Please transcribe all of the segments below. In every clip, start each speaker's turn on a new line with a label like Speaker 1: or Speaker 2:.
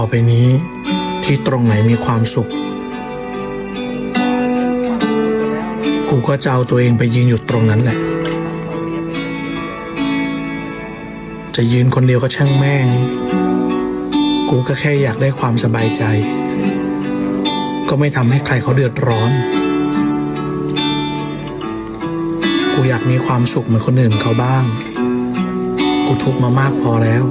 Speaker 1: ่อไปนี้ที่ตรงไหนมีความสุข กูก็จะเอาตัวเองไปยืนอยู่ตรงนั้นแหละ จะยืนคนเดียวก็ช่างแม่ง กูก็แค่อยากได้ความสบายใจ ก็ไม่ทำให้ใครเขาเดือดร้อน กูอยากมีความสุขเหมือนคนอื่นเขาบ้าง กูทุกข์มามากพอแล้ว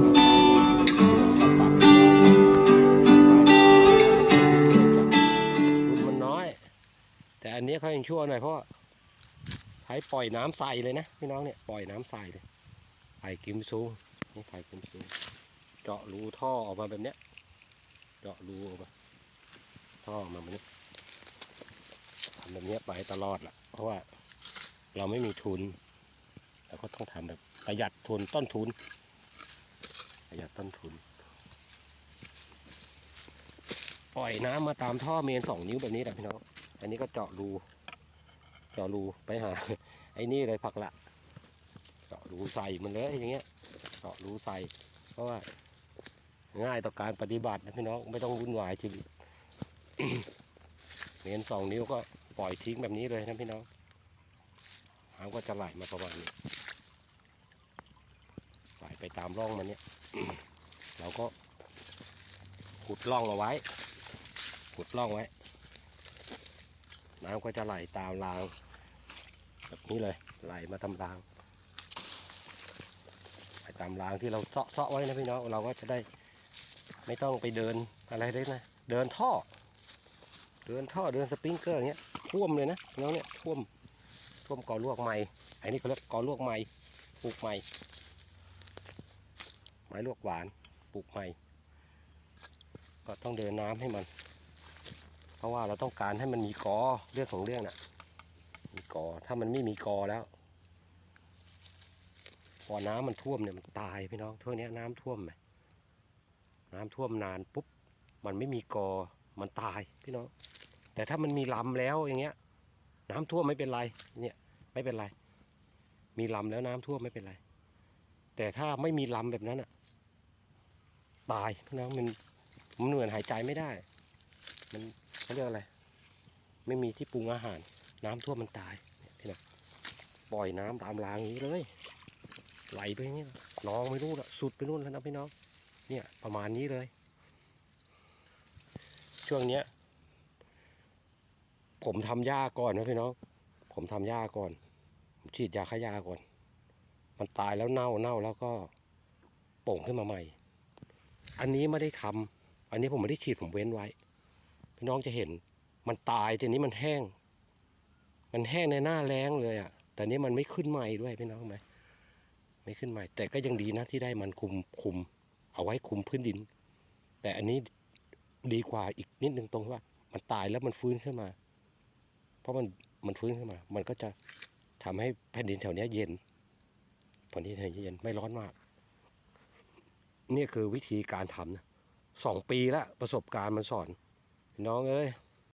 Speaker 2: อันนี้เขายังชั่วหน่อยเพราะใช้ปล่อยน้ำใส่เลยนะพี่น้องเนี่ยปล่อยน้ำใส่เลยไผ่กิมซูนี่ไผ่กิมซูเจาะรูท่อออกมาแบบเนี้ย เจาะรูออกมาท่อออกมาแบบนี้ทำแบบนี้ไปตลอดล่ะเพราะว่าเราไม่มีทุนเราก็ต้องทำแบบประหยัดทุนต้นทุน ประหยัดต้นทุน ปล่อยน้ำมาตามท่อเมนสองนิ้วแบบนี้แหละพี่น้อง อันนี้ก็เจาะรู เจาะรูไปหา ไอ้นี่เลยผักละ เจาะรูใส่มันเลยอย่างเงี้ย เจาะรูใส่ เพราะว่า ง่ายต่อการปฏิบัตินะพี่น้องไม่ต้องวุ่นวายชีวิตเมนสองนิ้วก็ปล่อยทิ้งแบบนี้เลยนะพี่น้องน้ำก็จะไหลมาประมาณนี้ไหลไปตามร่องมันเนี่ย เราก็ขุดร่องเอาไว้ ขุดร่องไว้ น้ำก็จะไหลตามรางแบบนี้เลยไหลมาตามรางไหลตามรางที่เราเซาะเซาะไว้นะพี่น้องเราก็จะได้ไม่ต้องไปเดินอะไรเลยนะเดินท่อ เดินท่อเดินสปริงเกอร์อย่างเงี้ยท่วมเลยนะน้องเนี่ยท่วมท่วมกอลวกใหม่ไอ้นี่เขาเรียกกอลวกใหม่ปลูกใหม่ไม้ลวกหวานปลูกใหม่ก็ต้องเดินน้ำให้มัน เพราะว่าเราต้องการให้มันมีกอเรื่องของเรื่องน่ะ มีกอถ้ามันไม่มีกอแล้ว พอน้ำมันท่วมเนี่ยมันตายพี่น้องทั่วเนี้น้ำท่วมไหมน้ำท่วมนานปุ๊บมันไม่มีกอมันตายพี่น้อง แต่ถ้ามันมีลำแล้วอย่างเงี้ย น้ำท่วมไม่เป็นไร เนี่ยไม่เป็นไร มีลำแล้วน้ำท่วมไม่เป็นไร แต่ถ้าไม่มีลำแบบนั้นอะ ตายพี่น้องมันมันเหมือนหายใจไม่ได้ มัน เขาเรียกอะไร ไม่มีที่ปรุงอาหาร น้ำท่วมมันตายนี่นะปล่อยน้ำตามรางนี้เลย ไหลไปนี้น้องไม่รู้ละสุดไปนู่นแล้วนะพี่น้อง เนี่ยประมาณนี้เลย ช่วงเนี้ย ผมทำหญ้าก่อนนะพี่น้อง ผมทำหญ้าก่อนผมฉีดยาฆ่าหญ้าก่อน มันตายแล้วเน่าเน่าแล้วก็โป่งขึ้นมาใหม่ อันนี้ไม่ได้ทำอันนี้ผมไม่ได้ฉีดผมเว้นไว้ พี่น้องจะเห็น มันตายทีนี้มันแห้ง มันแห้งในหน้าแรงเลยอะ่ะ แต่นี้มันไม่ขึ้นใหม่ด้วยพี่น้องไหมไม่ขึ้นใหม่ แต่ก็ยังดีนะที่ได้มันคุมคุม เอาไว้คุมพื้นดิน แต่อันนี้ดีกว่าอีกนิดนึงตรงที่ว่า มันตายแล้วมันฟื้นขึ้นมา เพราะมันมันฟื้นขึ้นมา มันก็จะทำให้แผ่นดินแถวนี้เย็นแผ่นดินแถวนี้เย็นไม่ร้อนมาก นี่คือวิธีการทำนะสองปีแล้วประสบการณ์มันสอน น้องเอ้ย